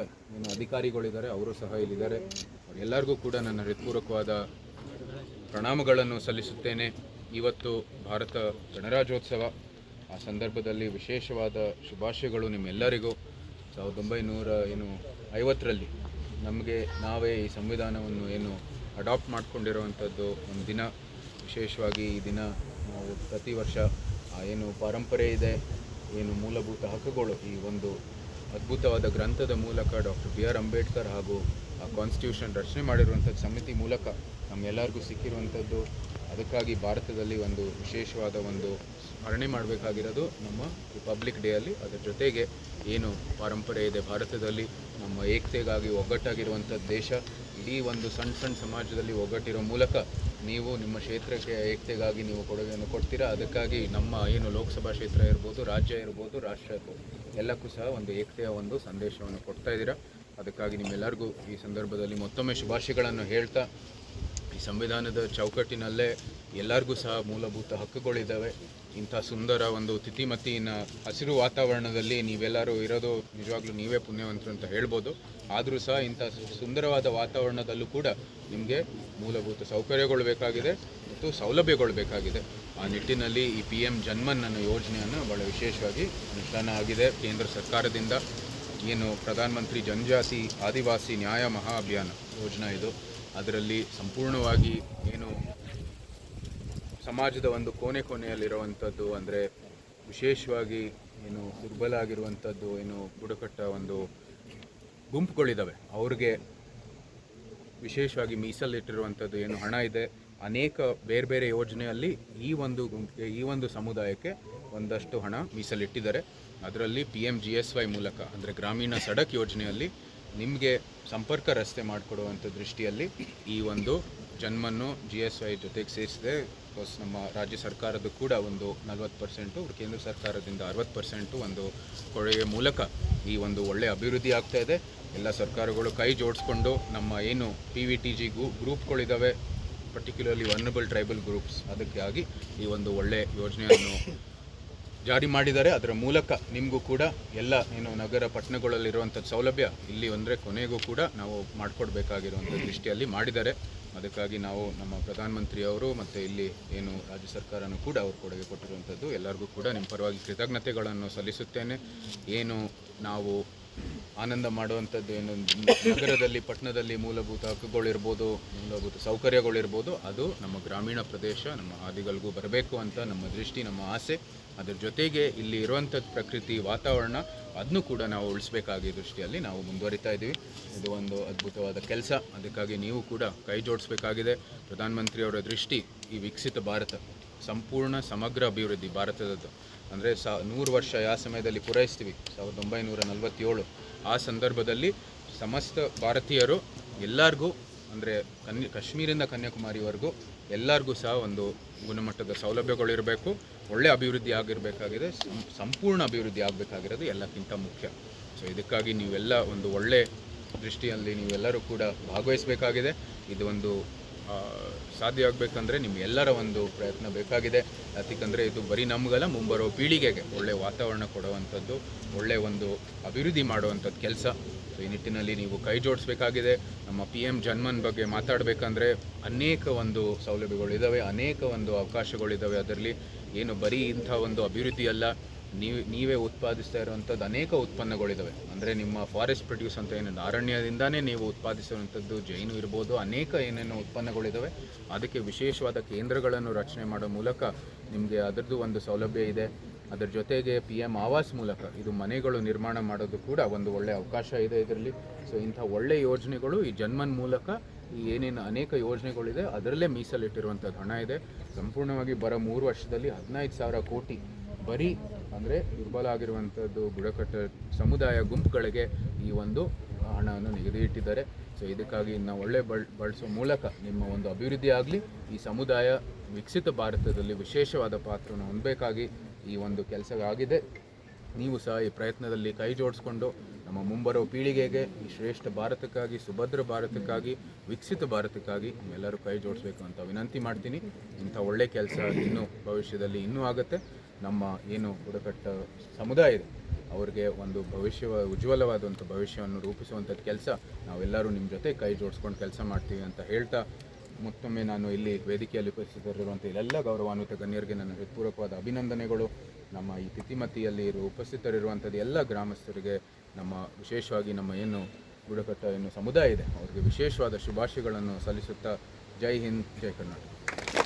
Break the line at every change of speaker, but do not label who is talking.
ಏನು ಅಧಿಕಾರಿಗಳಿದ್ದಾರೆ, ಅವರು ಸಹ ಇಲ್ಲಿದ್ದಾರೆ. ಎಲ್ಲರಿಗೂ ಕೂಡ ನನ್ನ ಹೃತ್ಪೂರ್ವಕವಾದ ಪ್ರಣಾಮಗಳನ್ನು ಸಲ್ಲಿಸುತ್ತೇನೆ. ಇವತ್ತು ಭಾರತ ಗಣರಾಜ್ಯೋತ್ಸವ. ಆ ಸಂದರ್ಭದಲ್ಲಿ ವಿಶೇಷವಾದ ಶುಭಾಶಯಗಳು ನಿಮ್ಮೆಲ್ಲರಿಗೂ. ಸಾವಿರದ ಒಂಬೈನೂರ ಏನು, ಐವತ್ತರಲ್ಲಿ ನಮಗೆ ನಾವೇ ಈ ಸಂವಿಧಾನವನ್ನು ಏನು ಅಡಾಪ್ಟ್ ಮಾಡಿಕೊಂಡಿರುವಂಥದ್ದು ಒಂದು ದಿನ. ವಿಶೇಷವಾಗಿ ಈ ದಿನ ನಾವು ಪ್ರತಿ ವರ್ಷ ಏನು ಪರಂಪರೆ ಇದೆ, ಏನು ಮೂಲಭೂತ ಹಕ್ಕುಗಳು ಈ ಒಂದು ಅದ್ಭುತವಾದ ಗ್ರಂಥದ ಮೂಲಕ ಡಾಕ್ಟರ್ ಬಿ ಆರ್ ಅಂಬೇಡ್ಕರ್ ಹಾಗೂ ಕಾನ್ಸ್ಟಿಟ್ಯೂಷನ್ ರಚನೆ ಮಾಡಿರುವಂಥದ್ದು ಸಮಿತಿ ಮೂಲಕ ನಮ್ಮೆಲ್ಲರಿಗೂ ಸಿಕ್ಕಿರುವಂಥದ್ದು. ಅದಕ್ಕಾಗಿ ಭಾರತದಲ್ಲಿ ಒಂದು ವಿಶೇಷವಾದ ಒಂದು ಸ್ಮರಣೆ ಮಾಡಬೇಕಾಗಿರೋದು ನಮ್ಮ ರಿಪಬ್ಲಿಕ್ ಡೇ ಅಲ್ಲಿ. ಅದರ ಜೊತೆಗೆ ಏನು ಪರಂಪರೆ ಇದೆ ಭಾರತದಲ್ಲಿ. ನಮ್ಮ ಏಕತೆಗಾಗಿ ಒಗ್ಗಟ್ಟಾಗಿರುವಂಥದ್ದು ದೇಶ. ಇಡೀ ಒಂದು ಸಣ್ಣ ಸಣ್ಣ ಸಮಾಜದಲ್ಲಿ ಒಗ್ಗಟ್ಟಿರೋ ಮೂಲಕ ನೀವು ನಿಮ್ಮ ಕ್ಷೇತ್ರಕ್ಕೆ ಏಕತೆಗಾಗಿ ನೀವು ಕೊಡುಗೆಯನ್ನು ಕೊಡ್ತೀರಾ? ಅದಕ್ಕಾಗಿ ನಮ್ಮ ಏನು ಲೋಕಸಭಾ ಕ್ಷೇತ್ರ ಇರ್ಬೋದು, ರಾಜ್ಯ ಇರ್ಬೋದು, ರಾಷ್ಟ್ರ ಇರ್ಬೋದು. ಎಲ್ಲಕ್ಕೂ ಸಹ ಒಂದು ಏಕತೆಯ ಒಂದು ಸಂದೇಶವನ್ನು ಕೊಡ್ತಾ ಇದ್ದೀರಾ. ಅದಕ್ಕಾಗಿ ನಿಮ್ಮೆಲ್ಲರಿಗೂ ಈ ಸಂದರ್ಭದಲ್ಲಿ ಮತ್ತೊಮ್ಮೆ ಶುಭಾಶಯಗಳನ್ನು ಹೇಳ್ತಾ, ಈ ಸಂವಿಧಾನದ ಚೌಕಟ್ಟಿನಲ್ಲೇ ಎಲ್ಲರಿಗೂ ಸಹ ಮೂಲಭೂತ ಹಕ್ಕುಗಳಿದ್ದಾವೆ. ಇಂಥ ಸುಂದರ ಒಂದು ತಿಥಿಮತಿನ ಹಸಿರು ವಾತಾವರಣದಲ್ಲಿ ನೀವೆಲ್ಲರೂ ಇರೋದು ನಿಜವಾಗ್ಲೂ ನೀವೇ ಪುಣ್ಯವಂತರು ಅಂತ ಹೇಳ್ಬೋದು. ಆದರೂ ಸಹ ಇಂಥ ಸುಂದರವಾದ ವಾತಾವರಣದಲ್ಲೂ ಕೂಡ ನಿಮಗೆ ಮೂಲಭೂತ ಸೌಕರ್ಯಗಳು ಬೇಕಾಗಿದೆ ಮತ್ತು ಸೌಲಭ್ಯಗಳು ಬೇಕಾಗಿದೆ. ಆ ನಿಟ್ಟಿನಲ್ಲಿ ಈ ಪಿ ಎಂ ಜನ್ಮನ್ ಅನ್ನೋ ಯೋಜನೆಯನ್ನು ಭಾಳ ವಿಶೇಷವಾಗಿ ಅನುಷ್ಠಾನ ಆಗಿದೆ. ಕೇಂದ್ರ ಸರ್ಕಾರದಿಂದ ಏನು ಪ್ರಧಾನಮಂತ್ರಿ ಜನಜಾತಿ ಆದಿವಾಸಿ ನ್ಯಾಯ ಮಹಾ ಅಭಿಯಾನ ಯೋಜನಾ ಇದು. ಅದರಲ್ಲಿ ಸಂಪೂರ್ಣವಾಗಿ ಏನು ಸಮಾಜದ ಒಂದು ಕೋಣೆ ಕೋಣೆಯಲ್ಲಿರುವಂಥದ್ದು, ಅಂದರೆ ವಿಶೇಷವಾಗಿ ಏನು ದುರ್ಬಲ ಆಗಿರುವಂಥದ್ದು, ಏನು ಬುಡಕಟ್ಟ ಒಂದು ಗುಂಪುಗಳಿದ್ದಾವೆ ಅವ್ರಿಗೆ ವಿಶೇಷವಾಗಿ ಮೀಸಲಿಟ್ಟಿರುವಂಥದ್ದು ಏನು ಹಣ ಇದೆ. ಅನೇಕ ಬೇರೆ ಬೇರೆ ಯೋಜನೆಯಲ್ಲಿ ಈ ಒಂದು ಗುಂಪಿಗೆ, ಈ ಒಂದು ಸಮುದಾಯಕ್ಕೆ ಒಂದಷ್ಟು ಹಣ ಮೀಸಲಿಟ್ಟಿದ್ದಾರೆ. ಅದರಲ್ಲಿ P M G S Y ಮೂಲಕ, ಅಂದರೆ ಗ್ರಾಮೀಣ ಸಡಕ್ ಯೋಜನೆಯಲ್ಲಿ ನಿಮಗೆ ಸಂಪರ್ಕ ರಸ್ತೆ ಮಾಡಿಕೊಡುವಂಥ ದೃಷ್ಟಿಯಲ್ಲಿ ಈ ಒಂದು ಜನ್ಮನ್ನು ಜಿ ಎಸ್ ವೈ ಜೊತೆಗೆ ಸೇರಿಸಿದೆ. ಪ್ಲಸ್ ನಮ್ಮ ರಾಜ್ಯ ಸರ್ಕಾರದ ಕೂಡ ಒಂದು ನಲ್ವತ್ತು ಪರ್ಸೆಂಟು ಕೇಂದ್ರ ಸರ್ಕಾರದಿಂದ ಅರವತ್ತು ಪರ್ಸೆಂಟು ಒಂದು ಕೊಡುಗೆ ಮೂಲಕ ಈ ಒಂದು ಒಳ್ಳೆಯ ಅಭಿವೃದ್ಧಿ ಆಗ್ತಾ ಇದೆ. ಎಲ್ಲ ಸರ್ಕಾರಗಳು ಕೈ ಜೋಡಿಸ್ಕೊಂಡು ನಮ್ಮ ಏನು ಪಿ ವಿ ಟಿ ಜಿ ಗ್ರೂ ಗ್ರೂಪ್ಗಳಿದ್ದಾವೆ ಪರ್ಟಿಕ್ಯುಲರ್ಲಿ ವರ್ನಬಲ್ ಟ್ರೈಬಲ್ ಗ್ರೂಪ್ಸ್ ಅದಕ್ಕಾಗಿ ಈ ಒಂದು ಒಳ್ಳೆ ಯೋಜನೆಯನ್ನು ಜಾರಿ ಮಾಡಿದ್ದಾರೆ. ಅದರ ಮೂಲಕ ನಿಮಗೂ ಕೂಡ ಎಲ್ಲ ಏನು ನಗರ ಪಟ್ಟಣಗಳಲ್ಲಿರುವಂಥ ಸೌಲಭ್ಯ ಇಲ್ಲಿ ಅಂದರೆ ಕೊನೆಗೂ ಕೂಡ ನಾವು ಮಾಡಿಕೊಡ್ಬೇಕಾಗಿರುವಂಥ ದೃಷ್ಟಿಯಲ್ಲಿ ಮಾಡಿದ್ದಾರೆ. ಅದಕ್ಕಾಗಿ ನಾವು ನಮ್ಮ ಪ್ರಧಾನಮಂತ್ರಿಯವರು ಮತ್ತು ಇಲ್ಲಿ ಏನು ರಾಜ್ಯ ಸರ್ಕಾರನೂ ಕೂಡ ಅವರು ಕೊಡುಗೆ ಕೊಟ್ಟಿರುವಂಥದ್ದು ಎಲ್ಲರಿಗೂ ಕೂಡ ನಿಮ್ಮ ಪರವಾಗಿ ಕೃತಜ್ಞತೆಗಳನ್ನು ಸಲ್ಲಿಸುತ್ತೇನೆ. ಏನು ನಾವು ಆನಂದ ಮಾಡುವಂಥದ್ದು ಏನು? ನಗರದಲ್ಲಿ, ಪಟ್ಟಣದಲ್ಲಿ ಮೂಲಭೂತ ಹಕ್ಕುಗಳಿರ್ಬೋದು, ಮೂಲಭೂತ ಸೌಕರ್ಯಗಳಿರ್ಬೋದು, ಅದು ನಮ್ಮ ಗ್ರಾಮೀಣ ಪ್ರದೇಶ, ನಮ್ಮ ಹಾದಿಗಳಿಗೂ ಬರಬೇಕು ಅಂತ ನಮ್ಮ ದೃಷ್ಟಿ, ನಮ್ಮ ಆಸೆ. ಅದರ ಜೊತೆಗೆ ಇಲ್ಲಿ ಇರುವಂಥದ್ದು ಪ್ರಕೃತಿ, ವಾತಾವರಣ, ಅದನ್ನು ಕೂಡ ನಾವು ಉಳಿಸ್ಬೇಕಾಗಿ ದೃಷ್ಟಿಯಲ್ಲಿ ನಾವು ಮುಂದುವರಿತಾ ಇದ್ದೀವಿ. ಇದು ಒಂದು ಅದ್ಭುತವಾದ ಕೆಲಸ. ಅದಕ್ಕಾಗಿ ನೀವು ಕೂಡ ಕೈ ಜೋಡಿಸ್ಬೇಕಾಗಿದೆ. ಪ್ರಧಾನಮಂತ್ರಿಯವರ ದೃಷ್ಟಿ ಈ ವಿಕಸಿತ ಭಾರತ. ಸಂಪೂರ್ಣ ಸಮಗ್ರ ಅಭಿವೃದ್ಧಿ ಭಾರತದದ್ದು. ಅಂದರೆ ಸ, ನೂರು ವರ್ಷ ಯಾವ ಸಮಯದಲ್ಲಿ ಪೂರೈಸ್ತೀವಿ, ಸಾವಿರದ ಒಂಬೈನೂರ ನಲವತ್ತೇಳು. ಆ ಸಂದರ್ಭದಲ್ಲಿ ಸಮಸ್ತ ಭಾರತೀಯರು ಎಲ್ಲರಿಗೂ, ಅಂದರೆ ಕನ್ಯ, ಕಾಶ್ಮೀರಿಂದ ಕನ್ಯಾಕುಮಾರಿವರೆಗೂ ಎಲ್ಲರಿಗೂ ಸಹ ಒಂದು ಗುಣಮಟ್ಟದ ಸೌಲಭ್ಯಗಳಿರಬೇಕು ಒಳ್ಳೆ ಅಭಿವೃದ್ಧಿ ಆಗಿರಬೇಕಾಗಿದೆ ಸಂಪೂರ್ಣ ಅಭಿವೃದ್ಧಿ ಆಗಬೇಕಾಗಿರೋದು ಎಲ್ಲಕ್ಕಿಂತ ಮುಖ್ಯ. ಸೊ ಇದಕ್ಕಾಗಿ ನೀವೆಲ್ಲ ಒಂದು ಒಳ್ಳೆ ದೃಷ್ಟಿಯಲ್ಲಿ ನೀವೆಲ್ಲರೂ ಕೂಡ ಭಾಗವಹಿಸಬೇಕಾಗಿದೆ. ಇದು ಒಂದು ಸಾಧ್ಯ ಆಗಬೇಕಂದ್ರೆ ನಿಮ್ಗೆಲ್ಲರ ಒಂದು ಪ್ರಯತ್ನ ಬೇಕಾಗಿದೆ. ಯಾಕಂದರೆ ಇದು ಬರೀ ನಮಗಲ್ಲ, ಮುಂಬರೋ ಪೀಳಿಗೆಗೆ ಒಳ್ಳೆಯ ವಾತಾವರಣ ಕೊಡುವಂಥದ್ದು ಒಳ್ಳೆಯ ಒಂದು ಅಭಿವೃದ್ಧಿ ಮಾಡುವಂಥದ್ದು ಕೆಲಸ. ಸೊ ಈ ನಿಟ್ಟಿನಲ್ಲಿ ನೀವು ಕೈ ಜೋಡಿಸ್ಬೇಕಾಗಿದೆ. ನಮ್ಮ ಪಿ ಎಂ ಜನ್ಮನ್ ಬಗ್ಗೆ ಮಾತಾಡಬೇಕಂದ್ರೆ ಅನೇಕ ಒಂದು ಸೌಲಭ್ಯಗಳಿದ್ದಾವೆ ಅನೇಕ ಒಂದು ಅವಕಾಶಗಳಿದ್ದಾವೆ ಅದರಲ್ಲಿ. ಏನು ಬರೀ ಇಂಥ ಒಂದು ಅಭಿವೃದ್ಧಿ ಅಲ್ಲ ನೀವು, ನೀವೇ ಉತ್ಪಾದಿಸ್ತಾ ಇರುವಂಥದ್ದು ಅನೇಕ ಉತ್ಪನ್ನಗಳಿದ್ದಾವೆ ಅಂದರೆ ನಿಮ್ಮ ಫಾರೆಸ್ಟ್ ಪ್ರೊಡ್ಯೂಸ್ ಅಂತ ಏನು ಅರಣ್ಯದಿಂದಾನೇ ನೀವು ಉತ್ಪಾದಿಸುವಂಥದ್ದು ಜೈನು ಇರ್ಬೋದು, ಅನೇಕ ಏನೇನು ಉತ್ಪನ್ನಗಳಿದ್ದಾವೆ ಅದಕ್ಕೆ ವಿಶೇಷವಾದ ಕೇಂದ್ರಗಳನ್ನು ರಚನೆ ಮಾಡೋ ಮೂಲಕ ನಿಮಗೆ ಅದರದ್ದು ಒಂದು ಸೌಲಭ್ಯ ಇದೆ. ಅದರ ಜೊತೆಗೆ ಪಿ ಎಂ ಆವಾಸ್ ಮೂಲಕ ಇದು ಮನೆಗಳು ನಿರ್ಮಾಣ ಮಾಡೋದು ಕೂಡ ಒಂದು ಒಳ್ಳೆಯ ಅವಕಾಶ ಇದೆ ಇದರಲ್ಲಿ. ಸೊ ಇಂಥ ಒಳ್ಳೆಯ ಯೋಜನೆಗಳು ಈ ಜನ್ಮನ್ ಮೂಲಕ ಈ ಏನೇನು ಅನೇಕ ಯೋಜನೆಗಳಿದೆ, ಅದರಲ್ಲೇ ಮೀಸಲಿಟ್ಟಿರುವಂಥದ್ದು ಹಣ ಇದೆ. ಸಂಪೂರ್ಣವಾಗಿ ಬರೋ ಮೂರು ವರ್ಷದಲ್ಲಿ ಹದಿನೈದು ಸಾವಿರ ಕೋಟಿ ಬರೀ ಅಂದರೆ ದುರ್ಬಲ ಆಗಿರುವಂಥದ್ದು ಬುಡಕಟ್ಟು ಸಮುದಾಯ ಗುಂಪುಗಳಿಗೆ ಈ ಒಂದು ಹಣವನ್ನು ನಿಗದಿ ಇಟ್ಟಿದ್ದಾರೆ ಸೊ ಇದಕ್ಕಾಗಿ ನಾವು ಒಳ್ಳೆ ಬಳ, ಬಳಸೋ ಮೂಲಕ ನಿಮ್ಮ ಒಂದು ಅಭಿವೃದ್ಧಿ ಆಗಲಿ, ಈ ಸಮುದಾಯ ವಿಕಸಿತ ಭಾರತದಲ್ಲಿ ವಿಶೇಷವಾದ ಪಾತ್ರವನ್ನು ಹೊಂದಬೇಕಾಗಿ ಈ ಒಂದು ಕೆಲಸ ಆಗಿದೆ ನೀವು ಸಹ ಈ ಪ್ರಯತ್ನದಲ್ಲಿ ಕೈ ಜೋಡಿಸ್ಕೊಂಡು ನಮ್ಮ ಮುಂಬರುವ ಪೀಳಿಗೆಗೆ, ಈ ಶ್ರೇಷ್ಠ ಭಾರತಕ್ಕಾಗಿ, ಸುಭದ್ರ ಭಾರತಕ್ಕಾಗಿ, ವಿಕಸಿತ ಭಾರತಕ್ಕಾಗಿ ನೀವೆಲ್ಲರೂ ಕೈ ಜೋಡಿಸ್ಬೇಕು ಅಂತ ವಿನಂತಿ ಮಾಡ್ತೀನಿ. ಇಂಥ ಒಳ್ಳೆ ಕೆಲಸ ಇನ್ನೂ ಭವಿಷ್ಯದಲ್ಲಿ ಇನ್ನೂ ಆಗುತ್ತೆ. ನಮ್ಮ ಏನು ಬುಡಕಟ್ಟು ಸಮುದಾಯ ಇದೆ, ಅವರಿಗೆ ಒಂದು ಭವಿಷ್ಯ ಉಜ್ವಲವಾದಂಥ ಭವಿಷ್ಯವನ್ನು ರೂಪಿಸುವಂಥದ್ದು ಕೆಲಸ ನಾವೆಲ್ಲರೂ ನಿಮ್ಮ ಜೊತೆ ಕೈ ಜೋಡಿಸ್ಕೊಂಡು ಕೆಲಸ ಮಾಡ್ತೀವಿ ಅಂತ ಹೇಳ್ತಾ, ಮತ್ತೊಮ್ಮೆ ನಾನು ಇಲ್ಲಿ ವೇದಿಕೆಯಲ್ಲಿ ಉಪಸ್ಥಿತರಿರುವಂಥ ಎಲ್ಲ ಗೌರವಾನ್ವಿತ ಗಣ್ಯರಿಗೆ ನನ್ನ ಹೃತ್ಪೂರ್ವಕವಾದ ಅಭಿನಂದನೆಗಳು. ನಮ್ಮ ಈ ತಿಥಿಮತಿಯಲ್ಲಿ ಇರುವ ಉಪಸ್ಥಿತರಿರುವಂಥದ್ದು ಎಲ್ಲ ಗ್ರಾಮಸ್ಥರಿಗೆ ನಮ್ಮ ವಿಶೇಷವಾಗಿ ನಮ್ಮ ಏನು ಬುಡಕಟ್ಟ, ಏನು ಸಮುದಾಯ ಇದೆ, ಅವರಿಗೆ ವಿಶೇಷವಾದ ಶುಭಾಶಯಗಳನ್ನು ಸಲ್ಲಿಸುತ್ತಾ ಜೈ ಹಿಂದ್, ಜೈ ಕರ್ನಾಟಕ.